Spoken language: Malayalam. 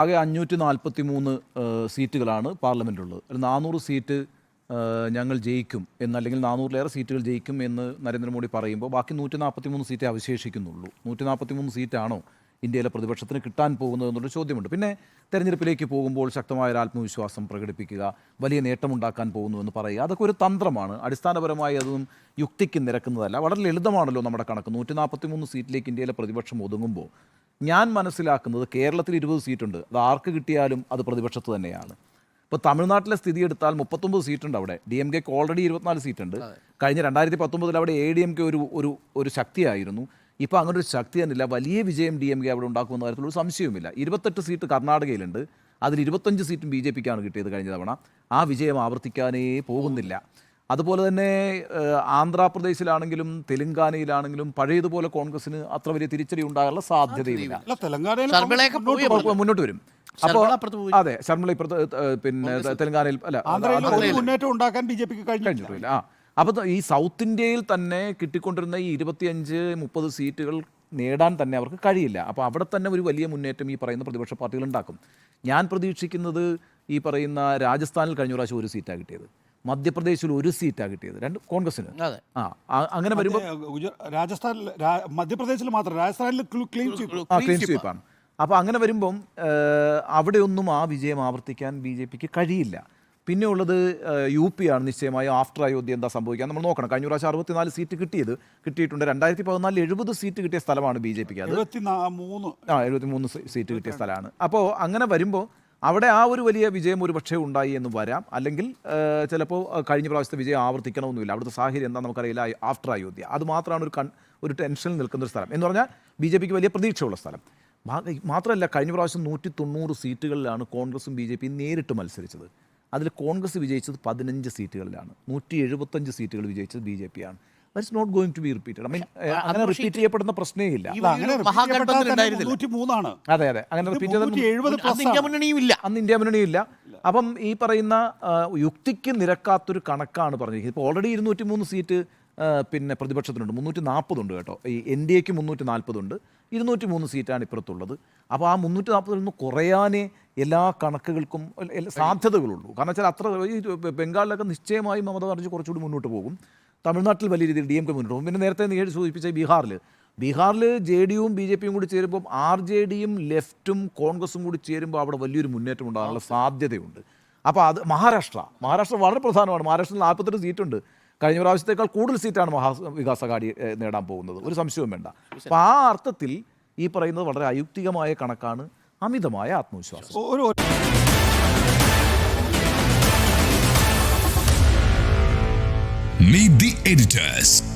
ആകെ അഞ്ഞൂറ്റി നാൽപ്പത്തി മൂന്ന് സീറ്റുകളാണ് പാർലമെന്റുള്ളത് നാനൂറ് സീറ്റ് ഞങ്ങൾ ജയിക്കും എന്ന് അല്ലെങ്കിൽ നാനൂറിലേറെ സീറ്റുകൾ ജയിക്കും എന്ന് നരേന്ദ്രമോദി പറയുമ്പോൾ ബാക്കി നൂറ്റി നാൽപ്പത്തി മൂന്ന് സീറ്റേ അവശേഷിക്കുന്നുള്ളൂ. നൂറ്റി നാൽപ്പത്തി മൂന്ന് സീറ്റാണോ ഇന്ത്യയിലെ പ്രതിപക്ഷത്തിന് കിട്ടാൻ പോകുന്നത് എന്നൊരു ചോദ്യമുണ്ട്. പിന്നെ തെരഞ്ഞെടുപ്പിലേക്ക് പോകുമ്പോൾ ശക്തമായ ഒരു ആത്മവിശ്വാസം പ്രകടിപ്പിക്കുക വലിയ നേട്ടമുണ്ടാക്കാൻ പോകുന്നു എന്ന് പറയുക അതൊക്കെ ഒരു തന്ത്രമാണ്. അടിസ്ഥാനപരമായി അതൊന്നും യുക്തിക്ക് നിരക്കുന്നതല്ല. വളരെ ലളിതമാണല്ലോ നമ്മുടെ കണക്ക്. നൂറ്റി നാൽപ്പത്തി മൂന്ന് സീറ്റിലേക്ക് ഇന്ത്യയിലെ പ്രതിപക്ഷം ഒതുങ്ങുമ്പോൾ ഞാൻ മനസ്സിലാക്കുന്നത് കേരളത്തിൽ ഇരുപത് സീറ്റുണ്ട്. അത് ആർക്ക് കിട്ടിയാലും അത് പ്രതിപക്ഷത്ത് തന്നെയാണ്. ഇപ്പോൾ തമിഴ്നാട്ടിലെ സ്ഥിതി എടുത്താൽ മുപ്പത്തൊമ്പത് സീറ്റുണ്ട് അവിടെ. ഡി എം കെക്ക് ഓൾറെഡി ഇരുപത്തിനാല് സീറ്റുണ്ട്. കഴിഞ്ഞ രണ്ടായിരത്തി പത്തൊമ്പതിൽ അവിടെ എ ഡി എം കെ ഒരു ഒരു ഒരു ശക്തിയായിരുന്നു. ഇപ്പോൾ അങ്ങനെ ഒരു ശക്തി തന്നില്ല. വലിയ വിജയം ഡി എം കെ അവിടെ ഉണ്ടാക്കുമെന്ന കാര്യത്തിൽ ഒരു സംശയവുമില്ല. ഇരുപത്തെട്ട് സീറ്റ് കർണാടകയിലുണ്ട്. അതിൽ ഇരുപത്തഞ്ച് സീറ്റും ബി ജെ പിക്കാണ് കിട്ടിയത് കഴിഞ്ഞ തവണ. ആ വിജയം ആവർത്തിക്കാനേ പോകുന്നില്ല. അതുപോലെ തന്നെ ആന്ധ്രാപ്രദേശിലാണെങ്കിലും തെലങ്കാനയിലാണെങ്കിലും പഴയതുപോലെ കോൺഗ്രസിന് അത്ര വലിയ തിരിച്ചടി ഉണ്ടാകാനുള്ള സാധ്യതയില്ല. മുന്നോട്ട് വരും. അപ്പോൾ അപ്പുറത്ത് അതെ ശർമ്മള ഇപ്പുറത്ത് പിന്നെ തെലങ്കാനയിൽ അല്ല മുന്നേറ്റം ഉണ്ടാക്കാൻ ബി ജെ പിക്ക് കഴിഞ്ഞിട്ടില്ല. കഴിഞ്ഞിട്ടില്ല ആ അപ്പോൾ ഈ സൗത്ത് ഇന്ത്യയിൽ തന്നെ കിട്ടിക്കൊണ്ടിരുന്ന ഈ ഇരുപത്തിയഞ്ച് മുപ്പത് സീറ്റുകൾ നേടാൻ തന്നെ അവർക്ക് കഴിയില്ല. അപ്പോൾ അവിടെ തന്നെ ഒരു വലിയ മുന്നേറ്റം ഈ പറയുന്ന പ്രതിപക്ഷ പാർട്ടികൾ ഉണ്ടാക്കും. ഞാൻ പ്രതീക്ഷിക്കുന്നത് ഈ പറയുന്ന രാജസ്ഥാനിൽ കഴിഞ്ഞ പ്രാവശ്യം ഒരു സീറ്റാണ് കിട്ടിയത്. മധ്യപ്രദേശിൽ ഒരു സീറ്റാണ് കിട്ടിയത്. രണ്ട് കോൺഗ്രസിന് അതെ. ആ അങ്ങനെ വരുമ്പോൾ രാജസ്ഥാനിൽ മധ്യപ്രദേശിൽ മാത്രം രാജസ്ഥാനിൽ ക്ലീൻ സ്വീപ്പാണ്. അപ്പോൾ അങ്ങനെ വരുമ്പം അവിടെയൊന്നും ആ വിജയം ആവർത്തിക്കാൻ ബി ജെ പിക്ക് കഴിയില്ല. പിന്നെ ഉള്ളത് ഏഹ്, യു പി ആണ് നിശ്ചയമായും ആഫ്റ്റർ അയോധ്യ എന്താ സംഭവിക്കുക നമ്മൾ നോക്കണം. കഴിഞ്ഞ പ്രാവശ്യം അറുപത്തിനാല് സീറ്റ് കിട്ടിയത് കിട്ടിയിട്ടുണ്ട്. രണ്ടായിരത്തി പതിനാലിൽ എഴുപത് സീറ്റ് കിട്ടിയ സ്ഥലമാണ് ബി ജെ പിക്ക് അത്. ആ എഴുപത്തി മൂന്ന് സീറ്റ് കിട്ടിയ സ്ഥലമാണ്. അപ്പോൾ അങ്ങനെ വരുമ്പോൾ അവിടെ ആ ഒരു വലിയ വിജയം ഒരു പക്ഷേ ഉണ്ടായി എന്ന് വരാം. അല്ലെങ്കിൽ ചിലപ്പോൾ കഴിഞ്ഞ പ്രാവശ്യത്തെ വിജയം ആവർത്തിക്കണമെന്നില്ല. അവിടുത്തെ സാഹചര്യം എന്താ നമുക്കറിയില്ല. ആഫ്റ്റർ അയോധ്യ. അത് മാത്രമാണ് ഒരു കൺ ഒരു ടെൻഷനിൽ നിൽക്കുന്ന ഒരു സ്ഥലം. എന്ന് പറഞ്ഞാൽ ബി ജെ പിക്ക് വലിയ പ്രതീക്ഷയുള്ള സ്ഥലം. മാത്രമല്ല കഴിഞ്ഞ പ്രാവശ്യം നൂറ്റി തൊണ്ണൂറ് സീറ്റുകളിലാണ് കോൺഗ്രസും ബി ജെ പിയും നേരിട്ട് മത്സരിച്ചത്. അതിൽ കോൺഗ്രസ് വിജയിച്ചത് പതിനഞ്ച് സീറ്റുകളിലാണ്. നൂറ്റി എഴുപത്തഞ്ച് സീറ്റുകൾ വിജയിച്ചത് ബി ജെ പിയാണ് that's not going to be repeated I mean അങ്ങനെ റിപ്പീറ്റ് ചെയ്യപ്പെടുന്ന പ്രശ്നേ ഇല്ല. അതെ അതെ. അങ്ങനെ റിപ്പീറ്റ് ചെയ്ത അന്ന് ഇന്ത്യ മുന്നണിയും ഇല്ല. അന്ന് ഇന്ത്യ മുന്നണിയില്ല അപ്പം ഈ പറയുന്ന യുക്തിക്ക് നിരക്കാത്തൊരു കണക്കാണ് പറഞ്ഞിരിക്കുന്നത് ഇപ്പോൾ ഓൾറെഡി ഇരുന്നൂറ്റി മൂന്ന് സീറ്റ് പിന്നെ പ്രതിപക്ഷത്തിനുണ്ട്. മുന്നൂറ്റി നാൽപ്പതുണ്ട് കേട്ടോ. ഈ എൻ ഡി എക്ക് മുന്നൂറ്റി നാൽപ്പതുണ്ട് ഇരുന്നൂറ്റി മൂന്ന് സീറ്റാണ് ഇപ്പുറത്തുള്ളത്. അപ്പോൾ ആ മുന്നൂറ്റി നാൽപ്പതിൽ നിന്ന് കുറയാനേ എല്ലാ കണക്കുകൾക്കും സാധ്യതകളുള്ളൂ. കാരണം വെച്ചാൽ അത്ര ഈ ബംഗാളിലൊക്കെ നിശ്ചയമായും മമത ബാനർജി കുറച്ചുകൂടി മുന്നോട്ട് പോകും. തമിഴ്നാട്ടിൽ വലിയ രീതിയിൽ ഡി എം കെ മുന്നോട്ട് പോകും. പിന്നെ നേരത്തെ നീ സൂചിപ്പിച്ച ബീഹാറിൽ ബീഹാറിൽ ജെ ഡിയും ബി ജെ പിയും കൂടി ചേരുമ്പോൾ ആർ ജെ ഡിയും ലെഫ്റ്റും കോൺഗ്രസും കൂടി ചേരുമ്പോൾ അവിടെ വലിയൊരു മുന്നേറ്റം ഉണ്ടാകാനുള്ള സാധ്യതയുണ്ട്. അപ്പോൾ അത് മഹാരാഷ്ട്ര. മഹാരാഷ്ട്ര വളരെ പ്രധാനമാണ്. മഹാരാഷ്ട്രയിൽ നാൽപ്പത്തെട്ട് സീറ്റുണ്ട്. കഴിഞ്ഞ പ്രാവശ്യത്തേക്കാൾ കൂടുതൽ സീറ്റാണ് മഹാ വികാസ് അഘാടി നേടാൻ പോകുന്നത്. ഒരു സംശയവും വേണ്ട. അപ്പോൾ ആ അർത്ഥത്തിൽ ഈ പറയുന്നത് വളരെ അയുക്തികമായ കണക്കാണ് അമിതമായ ആത്മവിശ്വാസം. Meet the editors.